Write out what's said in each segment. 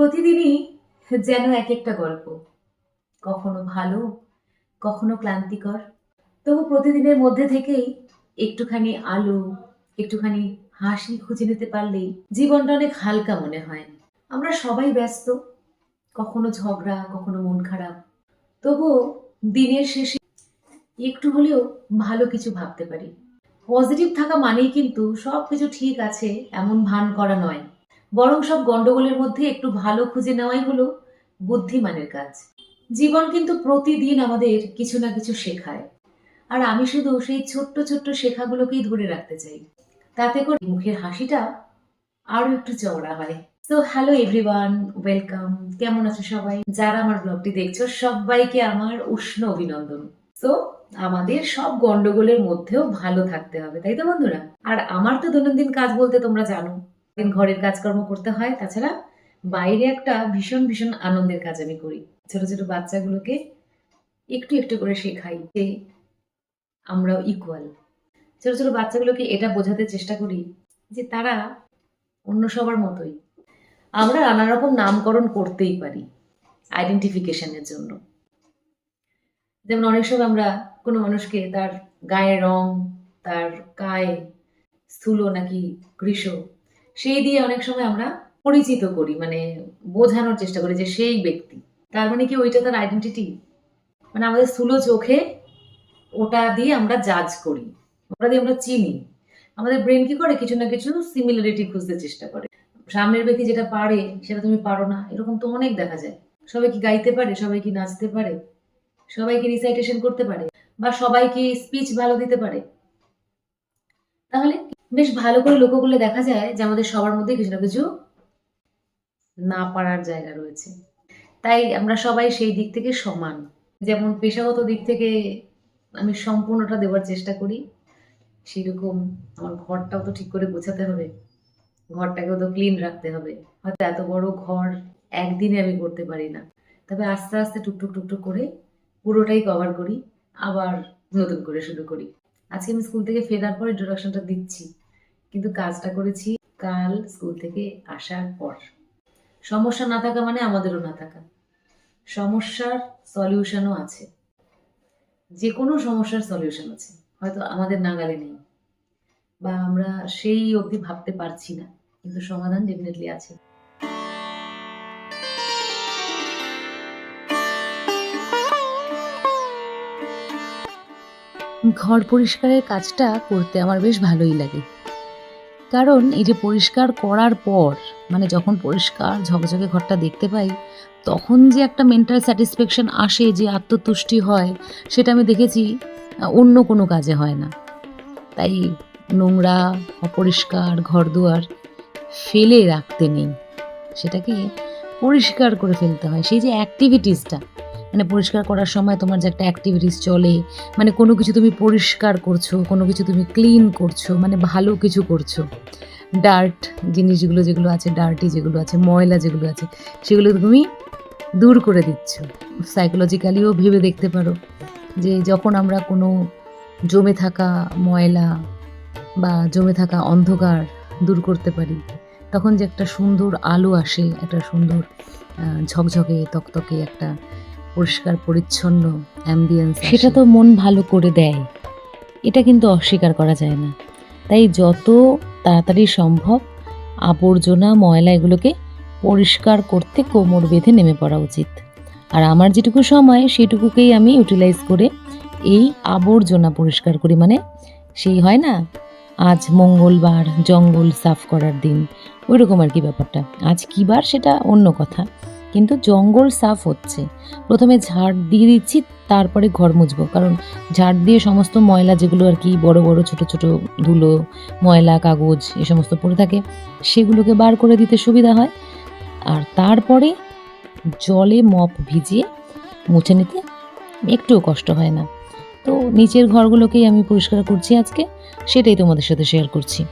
প্রতিদিনই যেন এক একটা গল্প। কখনো ভালো, কখনো ক্লান্তিকর। তবু প্রতিদিনের মধ্যে থেকেই একটুখানি আলো, একটুখানি হাসি খুঁজে নিতে পারলেই জীবনটা অনেক হালকা মনে হয়। আমরা সবাই ব্যস্ত, কখনো ঝগড়া, কখনো মন খারাপ। তবুও দিনের শেষে একটু হলেও ভালো কিছু ভাবতে পারি। পজিটিভ থাকা মানেই কিন্তু সব কিছু ঠিক আছে, এমন ভান করা নয়। বরং সব গন্ডগোলের মধ্যে একটু ভালো খুঁজে নেওয়াই হলো বুদ্ধিমানের কাজ। জীবন কিন্তু প্রতিদিন আমাদের কিছু না কিছু শেখায়। আর আমি শুধু সেই ছোট্ট ছোট্ট শেখাগুলোকেই ধরে রাখতে চাই। তাতে করে মুখের হাসিটা আরও একটু চওড়া হয়। তো হ্যালো এভরিওয়ান ওয়েলকাম কেমন আছো সবাই? যারা আমার ব্লগটি দেখছ, সবাইকে আমার উষ্ণ অভিনন্দন। তো আমাদের সব গন্ডগোলের মধ্যেও ভালো থাকতে হবে, তাই তো বন্ধুরা? আর আমার তো দৈনন্দিন কাজ বলতে তোমরা জানো। দিন ঘরের কাজকর্ম করতে হয়, তাছাড়া বাইরে একটা ভীষণ ভীষণ আনন্দের কাজ আমি করি। ছোট ছোট বাচ্চাগুলোকে একটু একটু করে শেখাই যে আমরা ইকুয়াল ছোট ছোট বাচ্চাগুলোকে এটা বোঝাতে চেষ্টা করি যে তারা অন্য সবার মতোই। আমরা নানা রকম নামকরণ করতেই পারি আইডেন্টিফিকেশনের জন্য। যেমন অনেক সময় আমরা কোনো মানুষকে তার গায়ের রং, তার গায়ে স্থূল নাকি কৃষ সেই দিয়ে অনেক সময় আমরা পরিচিত করি মানে বোঝানোর চেষ্টা করি যে সেই ব্যক্তি। তার মানে কি ওইটা তার আইডেন্টিটি মানে আমাদের স্থূল চোখে ওটা দিয়ে আমরা জাজ করি, ওটা দিয়ে আমরা চিনি। আমাদের ব্রেন কি করে? কিছু না কিছু সিমিলারিটি খুঁজতে চেষ্টা করে। সামনের ব্যক্তি যেটা পারে, সেটা তুমি পারো না, এরকম তো অনেক দেখা যায়। সবাই কি গাইতে পারে? সবাই কি নাচতে পারে? সবাই কি রিসাইটেশন করতে পারে? বা সবাই কি স্পিচ ভালো দিতে পারে? তাহলে বেশ ভালো করে লক্ষ্য করলে দেখা যায় যে আমাদের সবার মধ্যে কিছু না কিছু না পারার জায়গা রয়েছে। তাই আমরা সবাই সেই দিক থেকে সমান। যেমন পেশাগত দিক থেকে আমি সম্পূর্ণটা দেওয়ার চেষ্টা করি। সেরকম আমার ঘরটাও তো ঠিক করে গোছাতে হবে। ঘরটাকেও তো ক্লিন রাখতে হবে। হয়তো এত বড় ঘর একদিনে আমি করতে পারি না। তবে আস্তে আস্তে টুকটুক টুকটুক করে পুরোটাই কভার করি। আবার নতুন করে শুরু করি। আজকে আমি স্কুল থেকে ফেরার পর ইন্ট্রোডাকশনটা দিচ্ছি। কিন্তু কাজটা করেছি কাল স্কুল থেকে আসার পর। সমস্যা না থাকা মানে আমাদেরও না থাকা। সমস্যার সলিউশনও আছে। যে কোনো সমস্যার সলিউশন আছে। হয়তো আমাদের নাগালে নেই। বা আমরা সেই অবধি ভাবতে পারছি না। কিন্তু সমাধান ডেফিনেটলি আছে। ঘর পরিষ্কারের কাজটা করতে আমার বেশ ভালোই লাগে। কারণ এই যে পরিষ্কার করার পর মানে যখন পরিষ্কার ঝকঝকে ঘরটা দেখতে পাই, তখন যে একটা মেন্টাল স্যাটিসফ্যাকশন আসে যে আত্মতুষ্টি হয়, সেটা আমি দেখেছি অন্য কোনো কাজে হয় না। তাই নোংরা, অপরিষ্কার, ঘরদুয়ার ফেলে রাখতে নেই। সেটাকে পরিষ্কার করে ফেলতে হয়। সেই যে অ্যাক্টিভিটিসটা মানে পরিষ্কার করার সময় তোমার যে একটা অ্যাক্টিভিটিস চলে মানে কোনো কিছু তুমি পরিষ্কার করছ, কোনো কিছু তুমি ক্লিন করছ মানে ভালো কিছু করছ। ডার্ট জিনিস যেগুলো যেগুলো আছে ডার্টি যেগুলো আছে, ময়লা যেগুলো আছে, সেগুলো তুমি দূর করে দিচ্ছ। সাইকোলজিক্যালিও ভেবে দেখতে পারো যে যখন আমরা কোনো জমে থাকা ময়লা বা জমে থাকা অন্ধকার দূর করতে পারি, তখন যে একটা সুন্দর আলো আসে, একটা সুন্দর ঝকঝকে, তকতকে একটা পরিষ্কার, পরিচ্ছন্ন অ্যাম্বিয়েন্স সেটা তো মন ভালো করে দেয়। এটা কিন্তু অস্বীকার করা যায় না। তাই যত তাড়াতাড়ি সম্ভব আবর্জনা, ময়লা এগুলোকে পরিষ্কার করতে কোমর বেঁধে নেমে পড়া উচিত। আর আমার যেটুকু সময়, সেটুকুকেই আমি ইউটিলাইজ করে এই আবর্জনা পরিষ্কার করি। মানে সেই হয় না, আজ মঙ্গলবার জঙ্গল সাফ করার দিন। ওই রকম আর কি ব্যাপারটা। আজ কী বার সেটা অন্য কথা। কিন্তু জঙ্গল সাফ হচ্ছে। প্রথমে ঝাড় দিয়ে দিচ্ছি, তারপরে ঘর মুছবো। কারণ ঝাড় দিয়ে সমস্ত ময়লা যেগুলো আর কি, বড় বড়, ছোট ছোট ধুলো, ময়লা, কাগজ, এ সমস্ত পড়ে থাকে, সেগুলোকে বার করে দিতে সুবিধা হয়। আর তারপরে জলে মপ ভিজিয়ে মুছে নিতে একটুও কষ্ট হয় না। তো নিচের ঘরগুলোকেই আমি পরিষ্কার করছি আজকে, সেটাই তোমাদের সাথে শেয়ার করছি।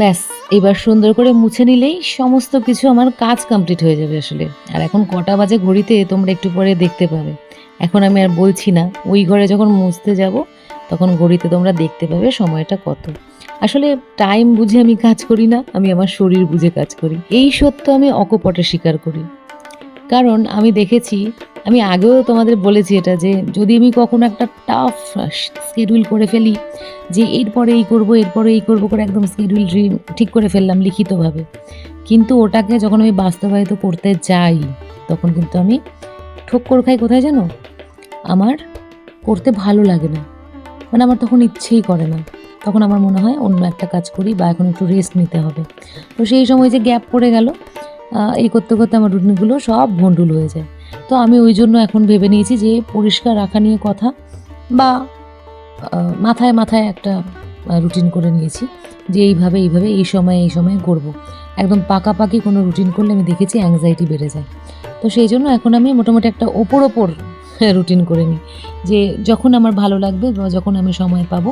ব্যাস, এবার সুন্দর করে মুছে নিলেই সমস্ত কিছু আমার কাজ কমপ্লিট হয়ে যাবে আসলে। আর এখন কটা বাজে ঘড়িতে তোমরা একটু পরে দেখতে পাবে। এখন আমি আর বলছি না, ওই ঘরে যখন মুছতে যাব, তখন ঘড়িতে তোমরা দেখতে পাবে সময়টা কত। আসলে টাইম বুঝে আমি কাজ করি না, আমি আমার শরীর বুঝে কাজ করি। এই সত্য আমি অকপটে স্বীকার করি। কারণ আমি দেখেছি, আমি আগেও তোমাদের বলেছি এটা যে যদি আমি কখনো একটা টাফ শিডিউল করে ফেলি, যে এরপরে এই করব এরপরে এই করব করে একদম শিডিউল ঠিক করে ফেললাম লিখিতভাবে। কিন্তু ওটাকে যখন আমি বাস্তবায়িত করতে যাই, তখন কিন্তু আমি ঠক্কর খাই কোথায় জানো? আমার করতে ভালো লাগে না। মানে আমার তখন ইচ্ছেই করে না। তখন আমার মনে হয় অন্য একটা কাজ করি বা এখন একটু রেস্ট নিতে হবে। তো সেই সময় যে গ্যাপ পড়ে গেল এই করতে করতে আমার রুটিনগুলো সব ভন্ডুল হয়ে যায়। তো আমি ওই জন্য এখন ভেবে নিয়েছি যে পরিষ্কার রাখা নিয়ে কথা বা মাথায় মাথায় একটা রুটিন করে নিয়েছি যে এইভাবে এইভাবে, এই সময় এই সময় করব। একদম পাকাপাকি কোনো রুটিন করলে আমি দেখেছি অ্যাংজাইটি বেড়ে যায়। তো সেই জন্য এখন আমি মোটামুটি একটা ওপর ওপর রুটিন করে নিই যে যখন আমার ভালো লাগবে বা যখন আমি সময় পাবো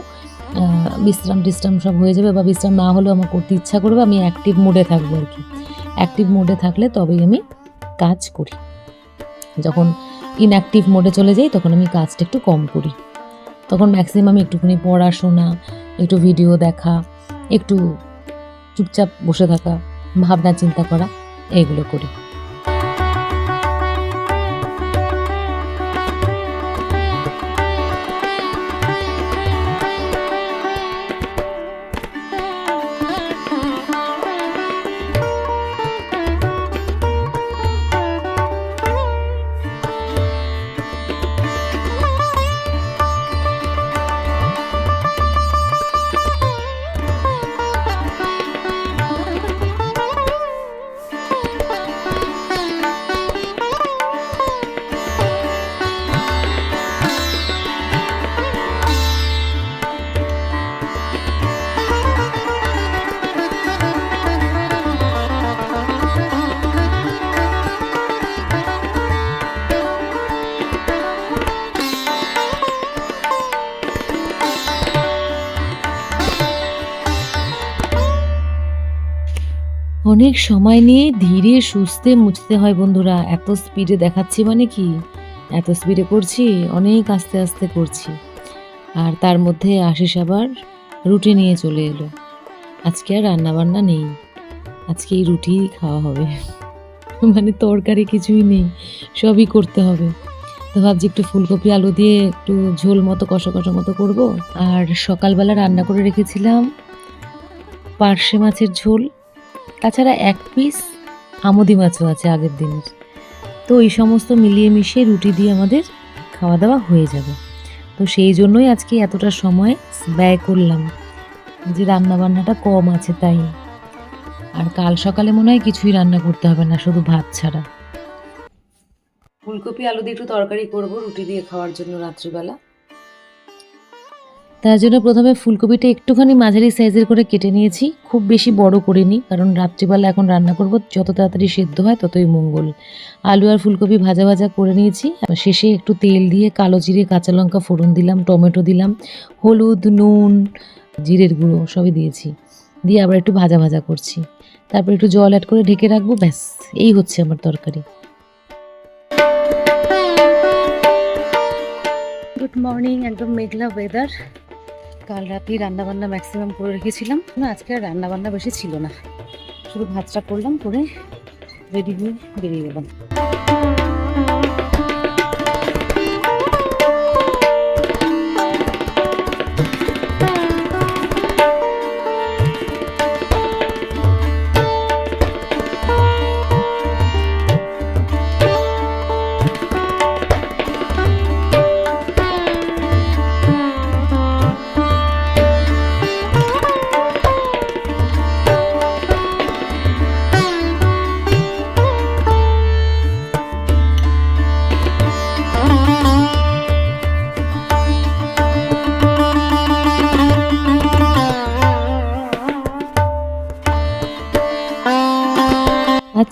বিশ্রাম টিশ্রাম সব হয়ে যাবে বা বিশ্রাম না হলেও আমার করতে ইচ্ছা করবে, আমি অ্যাক্টিভ মোডে থাকব আর কি। অ্যাক্টিভ মোডে থাকলে তবেই আমি কাজ করি। যখন ইনঅ্যাক্টিভ মোডে চলে যাই, তখন আমি কাজটা একটু কম করি। তখন ম্যাক্সিমাম একটুখানি পড়াশোনা, একটু ভিডিও দেখা, একটু চুপচাপ বসে থাকা ভাবনা চিন্তা করা, এগুলো করি। অনেক সময় নিয়ে ধীরে সুস্থে মুছতে হয় বন্ধুরা। এত স্পিডে দেখাচ্ছি মানে কি? এত স্পিডে করছি, অনেক আস্তে আস্তে করছি। আর তার মধ্যে আশিস আবার রুটি নিয়ে চলে এলো। আজকে আর রান্না বান্না নেই। আজকে এই রুটি খাওয়া হবে। মানে তরকারি কিছুই নেই, সবই করতে হবে। তো ভাবছি একটু ফুলকপি, আলু দিয়ে একটু ঝোল মতো কষা কষা মতো করব। আর সকালবেলা রান্না করে রেখেছিলাম পার্শে মাছের ঝোল। তাছাড়া এক পিস আমদি মাছও আছে আগের দিনের। তো এই সমস্ত মিলিয়ে মিশিয়ে রুটি দিয়ে আমাদের খাওয়া দাওয়া হয়ে যাবে। তো সেই জন্যই আজকে এতটা সময় ব্যয় করলাম। যে রান্না বান্নাটা কম আছে তাই। আর কাল সকালে মনে হয় কিছুই রান্না করতে হবে না, শুধু ভাত ছাড়া। ফুলকপি, আলু দিয়ে একটু তরকারি করব রুটি দিয়ে খাওয়ার জন্য রাত্রিবেলা। তার জন্য প্রথমে ফুলকপিটা একটুখানি মাঝারি সাইজের করে কেটে নিয়েছি। খুব বেশি বড় করিনি, কারণ রাত্রিবেলা এখন রান্না করব, যত তাড়াতাড়ি সেদ্ধ হয় ততই মঙ্গল। আলু আর ফুলকপি ভাজা ভাজা করে নিয়েছি। শেষে একটু তেল দিয়ে কালো জিরে, কাঁচা লঙ্কা ফোড়ন দিলাম, টমেটো দিলাম, হলুদ, নুন, জিরের গুঁড়ো সবই দিয়েছি। দিয়ে আবার একটু ভাজা ভাজা করছি। তারপর একটু জল অ্যাড করে ঢেকে রাখব, ব্যাস, এই হচ্ছে আমার তরকারি। গুড মর্নিং একদম মেঘলা ওয়েদার কাল রাতেই রান্নাবান্না ম্যাক্সিমাম করে রেখেছিলাম। না, আজকে আর রান্নাবান্না বেশি ছিল না। শুধু ভাতটা করলাম, করে রেডি হয়ে বেরিয়ে গেলাম।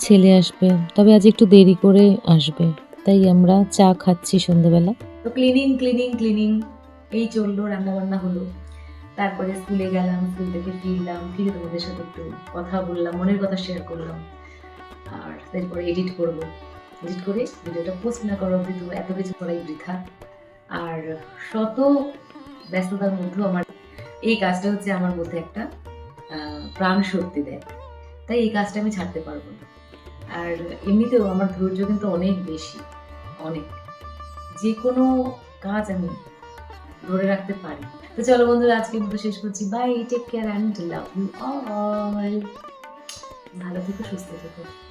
ছেলে আসবে, তবে আজ একটু দেরি করে আসবে। তাই আমরা চা খাচ্ছি সন্ধ্যেবেলা। তো ক্লিনিং ক্লিনিং ক্লিনিং এই চলল রান্না বান্না হলো। তারপরে স্কুলে গেলাম, স্কুল থেকে ফিরলাম, ফিরে তোমাদের সাথে একটু কথা বললাম, মনের কথা শেয়ার করলাম। আর তারপরে এডিট করব। এডিট করে ভিডিওটা পোস্ট না করা অব্দি তো এত কিছু করাই বৃথা। আর শত ব্যস্ততার মধ্যেও আমার, এই কাজটা হচ্ছে আমার মধ্যে একটা প্রাণ শক্তি দেয়। তাই এই কাজটা আমি ছাড়তে পারব না। আর এমনিতেও আমার ধৈর্য কিন্তু অনেক বেশি, অনেক। যে কোনো কাজ আমি ধরে রাখতে পারি। তো চলো বন্ধুরা আজকে মতো শেষ করছি। Bye take care and love you all ভালো থেকো, সুস্থ থেকো।